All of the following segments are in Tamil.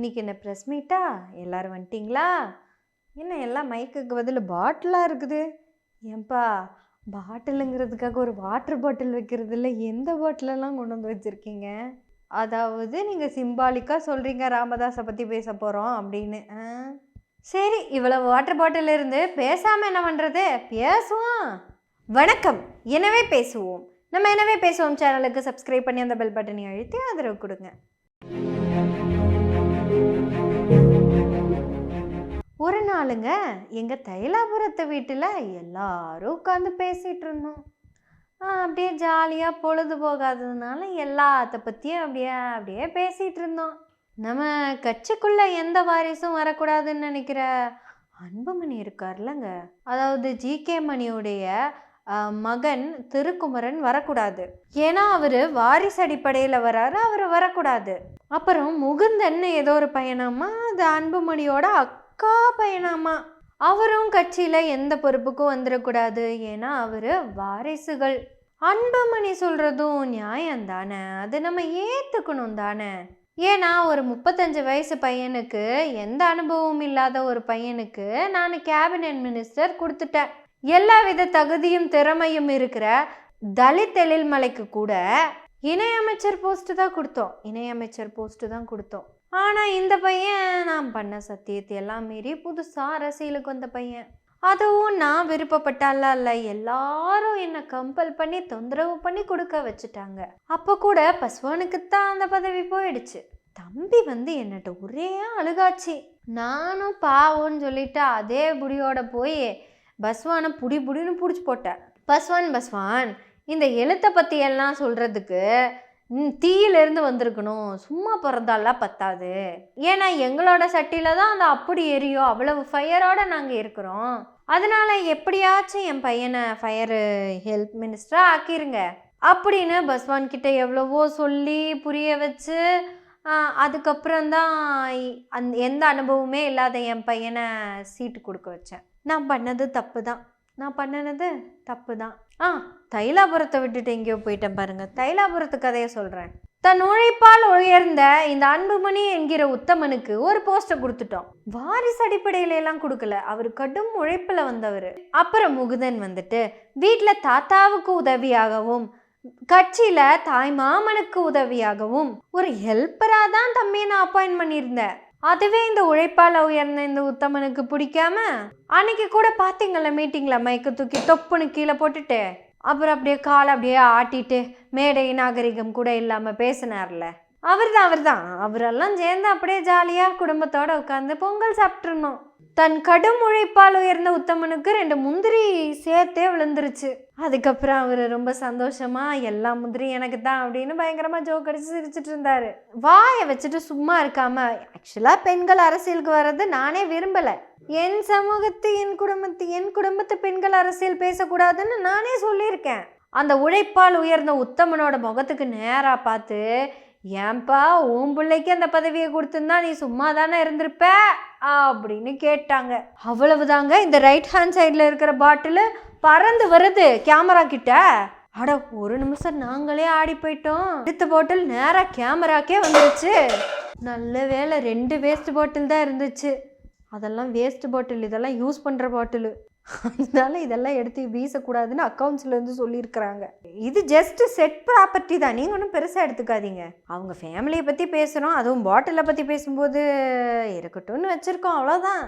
இன்னைக்கு என்ன ப்ரெஸ் மீட்டா எல்லோரும் வந்துட்டிங்களா? என்ன எல்லாம் மைக்குக்கு பதில் பாட்டிலாக இருக்குது? ஏன்பா பாட்டிலுங்கிறதுக்காக ஒரு வாட்டர் பாட்டில் வைக்கிறதுல எந்த பாட்டிலெல்லாம் கொண்டு வந்து வச்சுருக்கீங்க? அதாவது நீங்கள் சிம்பாலிக்காக சொல்கிறீங்க ராமதாஸை பற்றி பேச போகிறோம் அப்படின்னு. ஆ? சரி இவ்வளவு வாட்டர் பாட்டில் இருந்து பேசாமல் என்ன பண்ணுறது பேசுவோம். வணக்கம். எனவே பேசுவோம். நம்ம எனவே பேசுவோம் சேனலுக்கு சப்ஸ்கிரைப் பண்ணி அந்த பெல் பட்டனை அழுத்தி ஆதரவு கொடுங்க. நாளுங்க எங்கள் தைலாபுரத்து வீட்டில் எல்லாரும் உட்காந்து பேசிகிட்டு இருந்தோம். அப்படியே ஜாலியாக பொழுது போகாததுனால எல்லாத்த பற்றியும் அப்படியே அப்படியே பேசிகிட்டு இருந்தோம். நம்ம கட்சிக்குள்ளே எந்த வாரிசும் வரக்கூடாதுன்னு நினைக்கிற அன்புமணி இருக்கார்லங்க. அதாவது ஜிகே மணியுடைய மகன் திருக்குமரன் வரக்கூடாது. ஏன்னா அவர் வாரிசு அடிப்படையில் வராரு அவர் வரக்கூடாது. அப்புறம் முகுந்தன் ஏதோ ஒரு பையனாமா அது அன்புமணியோட அக் அக்கா பையனாமா அவரும் கட்சியில் எந்த பொறுப்புக்கும் வந்துடக்கூடாது ஏன்னா அவர் வாரிசுகள். அன்புமணி சொல்கிறதும் நியாயம் தானே? அது நம்ம ஏற்றுக்கணும் தானே? ஏன்னா ஒரு முப்பத்தஞ்சு வயசு பையனுக்கு எந்த அனுபவமும் இல்லாத ஒரு பையனுக்கு நான் கேபினெட் மினிஸ்டர் கொடுத்துட்டேன். எல்லா வித தகுதியும் திறமையும் இருக்கிற தலித் எழில்மலைக்கு கூட இணையமைச்சர் போஸ்ட்டு தான் கொடுத்தோம். இணையமைச்சர் போஸ்ட்டு தான் கொடுத்தோம். ஆனால் இந்த பையன் நான் பண்ண சத்தியத்தை எல்லாம் மீறி புதுசாக அரசியலுக்கு வந்த பையன். அதுவும் நான் விருப்பப்பட்டாலாம் இல்லை எல்லாரும் என்னை கம்பல் பண்ணி தொந்தரவு பண்ணி கொடுக்க வச்சுட்டாங்க. அப்போ கூட பஸ்வானுக்கு தான் அந்த பதவி போயிடுச்சு. தம்பி வந்து என்னட்ட ஒரே அழுகாச்சு. நானும் பாவம்னு சொல்லிட்டு அதே புடியோட போய் பஸ்வானை புடி புடின்னு பிடிச்சி போட்டேன். பஸ்வான் பஸ்வான் இந்த எழுத்தை பற்றியெல்லாம் சொல்கிறதுக்கு தீயிலேருந்து வந்திருக்கணும். சும்மா பிறந்தாலாம் பத்தாது. ஏன்னா எங்களோட சட்டியில் தான் அந்த அப்படி எரியும். அவ்வளவு ஃபயரோட நாங்கள் இருக்கிறோம். அதனால எப்படியாச்சும் என் பையனை ஃபயரு ஹெல்ப் மினிஸ்டராக ஆக்கிருங்க. அப்படின்னு பஸ்வான் கிட்ட எவ்வளவோ சொல்லி புரிய வச்சு அதுக்கப்புறம்தான் அந் எந்த அனுபவமே இல்லாத என் பையனை சீட்டு கொடுக்க வச்சேன். நான் பண்ணது தப்பு தான். நான் பண்ணினது தப்பு தான். ஆ தைலாபுரத்தை விட்டுட்டு எங்கேயோ போயிட்டேன் பாருங்க. தைலாபுரத்து கதையை சொல்கிறேன் தன் உழைப்பால் உயர்ந்த இந்த அன்புமணி என்கிற உத்தமனுக்கு ஒரு போஸ்டர் கொடுத்துட்டோம். வாரிசு அடிப்படையில எல்லாம் கொடுக்கல. அவர் கடும் உழைப்பில் வந்தவர். அப்புறம் முகுதன் வந்துட்டு வீட்டில் தாத்தாவுக்கு உதவியாகவும் கட்சியில தாய் மாமனுக்கு உதவியாகவும் ஒரு ஹெல்ப்பரா தான் தம்பியை நான் அப்பாயின்ட் பண்ணியிருந்தேன். அதுவே இந்த உழைப்பால் உயர்ந்த இந்த உத்தமனுக்கு பிடிக்காம அன்னைக்கு கூட பார்த்தீங்களா மீட்டிங்ல மைக்க தூக்கி தொப்புன்னு கீழே போட்டுட்டு அப்புறம் அப்படியே காலை அப்படியே ஆட்டிட்டு மேடை நாகரிகம் கூட இல்லாமல் பேசினார்ல. அவர் தான் அவர் தான் அவரெல்லாம் சேர்ந்து அப்படியே ஜாலியாக குடும்பத்தோடு உட்காந்து பொங்கல் சாப்பிட்ருந்தோம் தன் கடும் உழைப்பால் உயர்ந்த உத்தமனுக்கு ரெண்டு முந்திரி சேர்த்தே விழுந்துருச்சு. அதுக்கப்புறம் அவர் ரொம்ப சந்தோஷமா எல்லா முந்திரி எனக்கு தான் அப்படின்னு பயங்கரமா ஜோக் அடிச்சு சிரிச்சிட்டு இருந்தாரு. வாயை வச்சுட்டு சும்மா இருக்காம ஆக்சுவலா பெண்கள் அரசியலுக்கு வர்றது நானே விரும்பல. என் சமூகத்து என் குடும்பத்து என் குடும்பத்து பெண்கள் அரசியல் பேசக்கூடாதுன்னு நானே சொல்லியிருக்கேன். அந்த உழைப்பால் உயர்ந்த உத்தமனோட முகத்துக்கு நேரா பார்த்து ஏன்பா உன் பிள்ளைக்கு அந்த பதவியை கொடுத்துருந்தா நீ சும்மா தானே இருந்திருப்ப? அப்படின்னு கேட்டாங்க. அவ்வளவுதாங்க இந்த ரைட் ஹேண்ட் சைடில் இருக்கிற பாட்டில் பறந்து வருது கேமரா கிட்ட. அட ஒரு நிமிஷம் நாங்களே ஆடி போயிட்டோம். அடுத்த பாட்டில் நேராக கேமராக்கே வந்துருச்சு. நல்ல வேளை ரெண்டு வேஸ்ட் பாட்டில் தான் இருந்துச்சு. அதெல்லாம் வேஸ்ட் பாட்டில் இதெல்லாம் யூஸ் பண்ணுற பாட்டில் அதனால இதெல்லாம் எடுத்து வீசக்கூடாதுன்னு அக்கௌண்ட்ஸ்லேருந்து சொல்லியிருக்கிறாங்க. இது ஜஸ்ட் செட் ப்ராப்பர்ட்டி தான். நீங்கள் ஒன்றும் பெருசாக எடுத்துக்காதீங்க. அவங்க ஃபேமிலியை பற்றி பேசுகிறோம் அதுவும் பாட்டிலை பற்றி பேசும்போது இருக்கட்டும்னு வச்சுருக்கோம். அவ்வளோதான்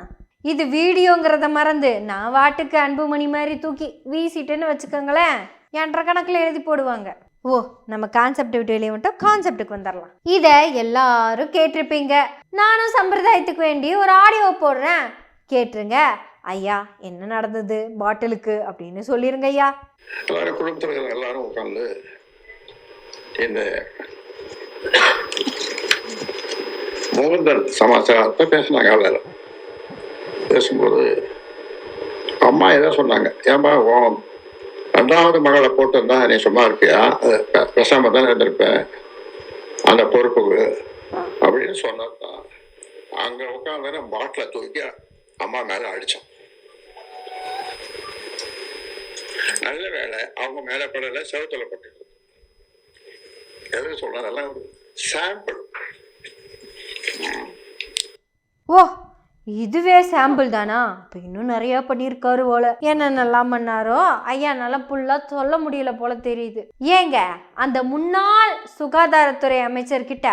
இது வீடியோங்கிறத மறந்து நான் வாட்டுக்கு அன்புமணி மாதிரி தூக்கி வீசிட்டேன்னு வச்சுக்கோங்களேன். என்ற கணக்கில் எழுதி போடுவாங்க. ஓ நம்ம கான்செப்ட் விட்டு வெளியே மட்டும் கான்செப்டுக்கு வந்துடலாம் இதை எல்லாரும் கேட்டிருப்பீங்க. நானும் சம்பிரதாயத்துக்கு வேண்டி ஒரு ஆடியோ போடுறேன். கேட்டுருங்க. ஐயா என்ன நடந்தது? பாட்டிலுக்கு அப்படின்னு சொல்லிருங்க ஐயா. எல்லாரும் குடும்பத்தில் இருக்கிற எல்லாரும் உட்காந்து இந்த மோகந்தர் சமாச்சாரத்தை பேசினாங்க அவ்வளோ பேசும்போது அம்மா ஏதோ சொன்னாங்க. ஏன்பா ஓம் ரெண்டாவது மகளை போட்டிருந்தா நீ சும்மா இருப்பியா? பே- பேசாம தானே இருந்திருப்பேன் அந்த பொறுப்புக்கு அப்படின்னு சொன்னதான் அங்க உட்காந்து பாட்டில தூக்கி அம்மா மேல அடிச்சான். நல்ல வேலை. அவங்க மேல படல செவத்துல பட்டு எது அதெல்லாம் ஒரு சாம்பிள் ஓ இதுவே சாம்பிள் தானா? இப்போ இன்னும் நிறைய பண்ணியிருக்காரு போல. என்னென்னலாம் பண்ணாரோ ஐயானால ஃபுல்லாக சொல்ல முடியல போல தெரியுது. ஏங்க அந்த முன்னாள் சுகாதாரத்துறை அமைச்சர்கிட்ட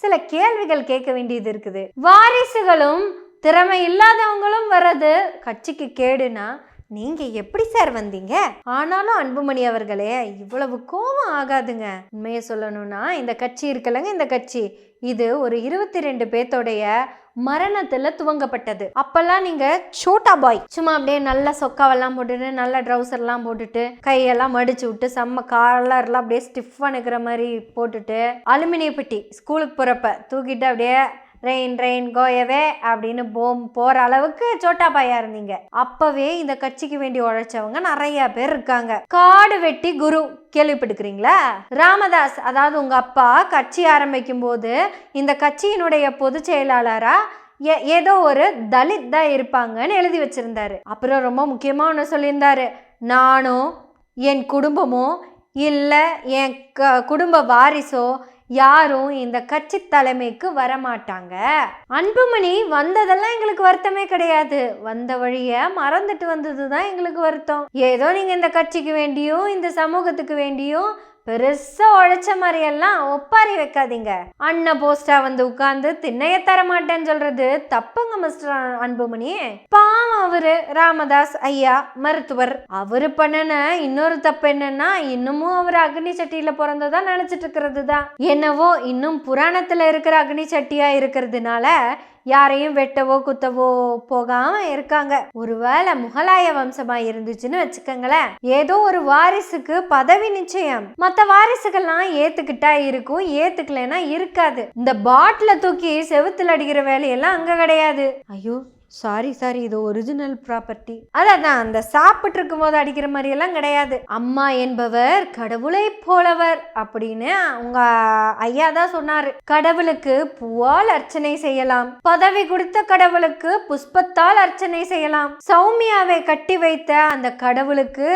சில கேள்விகள் கேட்க வேண்டியது இருக்குது. வாரிசுகளும் திறமை இல்லாதவங்களும் வர்றது கட்சிக்கு கேடுனா நீங்க எப்படி சார் வந்தீங்க? ஆனாலும் அன்புமணி அவர்களே இவ்வளவு கோபம் ஆகாதுங்க. உண்மையை சொல்லணும்னா இந்த கட்சி இருக்குல்லங்க இந்த கட்சி. இது ஒரு இருபத்தி ரெண்டு பேர்த்தோடைய மரணத்துல துவங்கப்பட்டது. அப்பெல்லாம் நீங்க சோட்டா பாய். சும்மா அப்படியே நல்ல சொக்காவெல்லாம் போட்டுட்டு நல்ல ட்ரௌசர்லாம் போட்டுட்டு கையெல்லாம் மடிச்சு விட்டு செம்ம காலர்லாம் அப்படியே ஸ்டிஃபாக நிற்கிற மாதிரி போட்டுட்டு அலுமினிய பெட்டி ஸ்கூலுக்கு போகிறப்ப தூக்கிட்டு அப்படியே ரெயின் ரெயின் கோயவே அப்படின்னு போம் போகிற அளவுக்கு சோட்டா பாயா இருந்தீங்க. அப்பவே இந்த கட்சிக்கு வேண்டி உழைச்சவங்க நிறைய பேர் இருக்காங்க. காடு வெட்டி குரு கேள்விப்பட்டுக்கிறீங்களா ராமதாஸ் அதாவது உங்க அப்பா கட்சி ஆரம்பிக்கும் போது இந்த கட்சியினுடைய பொதுச் செயலாளரா ஏ- ஏதோ ஒரு தலித் தான் இருப்பாங்கன்னு எழுதி வச்சிருந்தாரு. அப்புறம் ரொம்ப முக்கியமா ஒன்று சொல்லியிருந்தாரு. நானும் என் குடும்பமோ இல்லை என் க குடும்ப வாரிசோ யாரும் இந்த கட்சி தலைமைக்கு வரமாட்டாங்க. அன்புமணி வந்ததெல்லாம் எங்களுக்கு வருத்தமே கிடையாது. வந்த வழிய மறந்துட்டு வந்தது தான் எங்களுக்கு வருத்தம். ஏதோ நீங்க இந்த கட்சிக்கு வேண்டியும் இந்த சமூகத்துக்கு வேண்டியும் பெருசா உழைச்ச மாதிரியெல்லாம் ஒப்பாரி வைக்காதீங்க. அண்ணன் போஸ்டா வந்து உட்கார்ந்து திண்ணைய தர மாட்டேன்னு சொல்றது தப்புங்க மிஸ்டர் அன்புமணி. பா அவரு ராமதாஸ் ஐயா மருத்துவர். அவரு பண்ணன இன்னொரு தப்பு என்னன்னா இன்னமும் அவர் அக்னி சட்டியில பிறந்ததா நினைச்சிட்டு இருக்கிறது தான் என்னவோ இன்னும் புராணத்துல இருக்கிற அக்னி சட்டியா இருக்கிறதுனால யாரையும் வெட்டவோ குத்தவோ போகாம இருக்காங்க. ஒருவேளை முகலாய வம்சமா இருந்துச்சுன்னு வச்சுக்கோங்களேன். ஏதோ ஒரு வாரிசுக்கு பதவி நிச்சயம். மத்த வாரிசுகள்லாம் ஏத்துக்கிட்டா இருக்கும் ஏத்துக்கலைன்னா இருக்காது. இந்த பாட்டில தூக்கி செவுத்துல அடிக்கிற வேலையெல்லாம் அங்க கிடையாது. ஐயோ சாரி சாரி இது ஒரிஜினல் ப்ராப்பர்ட்டி அதான் அந்த சாப்பிட்டு இருக்கும் போது அடிக்கிற மாதிரி எல்லாம் கிடையாது. அம்மா என்பவர் கடவுளை போலவர் அப்படின்னு உங்க ஐயா தான் சொன்னாரு. கடவுளுக்கு பூவால் அர்ச்சனை செய்யலாம். பதவி கொடுத்த கடவுளுக்கு புஷ்பத்தால் அர்ச்சனை செய்யலாம். சௌமியாவை கட்டி வைத்த அந்த கடவுளுக்கு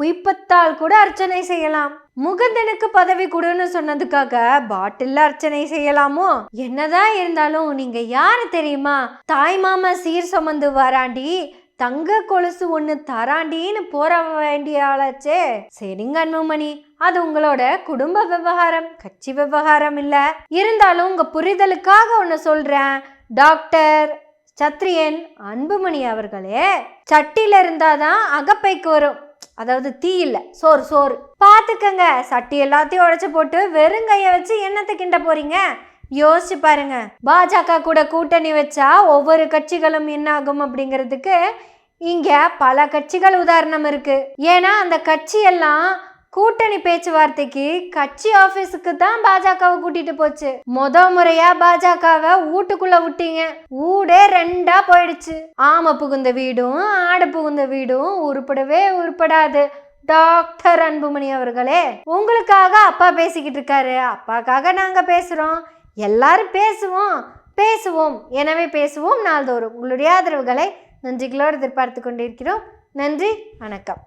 புய்பத்தால் கூட அர்ச்சனை செய்யலாம். முகந்தனுக்கு பதவி கொடுன்னு சொன்னதுக்காக பாட்டில் அர்ச்சனை செய்யலாமோ? என்னதான் இருந்தாலும் நீங்க யாரு தெரியுமா? தாய் மாமா சீர் சுமந்து வராண்டி தங்க கொலுசு ஒன்று தராண்டின்னு போற வேண்டிய ஆளாச்சே. சரிங்க அன்புமணி. அது உங்களோட குடும்ப விவகாரம். கட்சி விவகாரம் இல்ல. இருந்தாலும் உங்க புரிதலுக்காக ஒன்று சொல்றேன். டாக்டர் சத்ரியன் அன்புமணி அவர்களே சட்டியில இருந்தாதான் அகப்பைக்கு வரும். அதாவது தீ இல்ல சோறு சோறு. பார்த்துக்கங்க. சட்டி எல்லாத்தையும் உடைச்சு போட்டு வெறும் கையை வச்சு என்னத்தை கிண்ட போறீங்க? யோசிச்சு பாருங்க. பாஜக கூட கூட்டணி வச்சா ஒவ்வொரு கட்சிகளும் என்ன ஆகும் அப்படிங்கிறதுக்கு இங்க பல கட்சிகள் உதாரணம் இருக்கு. ஏன்னா அந்த கட்சி எல்லாம் கூட்டணி பேச்சுவார்த்தைக்கு கட்சி ஆபீஸுக்கு தான் பாஜகவை கூட்டிட்டு போச்சு. முத முறையா பாஜகவை வீட்டுக்குள்ள விட்டீங்க. ஊடே ரெண்டா போயிடுச்சு. ஆமை புகுந்த வீடும் ஆடு புகுந்த வீடும் உருப்படவே உருப்படாது. டாக்டர் அன்புமணி அவர்களே உங்களுக்காக அப்பா பேசிக்கிட்டு இருக்காரு. அப்பாக்காக நாங்கள் பேசுகிறோம் எல்லாரும் பேசுவோம். பேசுவோம். எனவே பேசுவோம் நாள்தோறும். உங்களுடைய ஆதரவுகளை நன்றிகளோடு எதிர்பார்த்து கொண்டிருக்கிறோம். நன்றி வணக்கம்.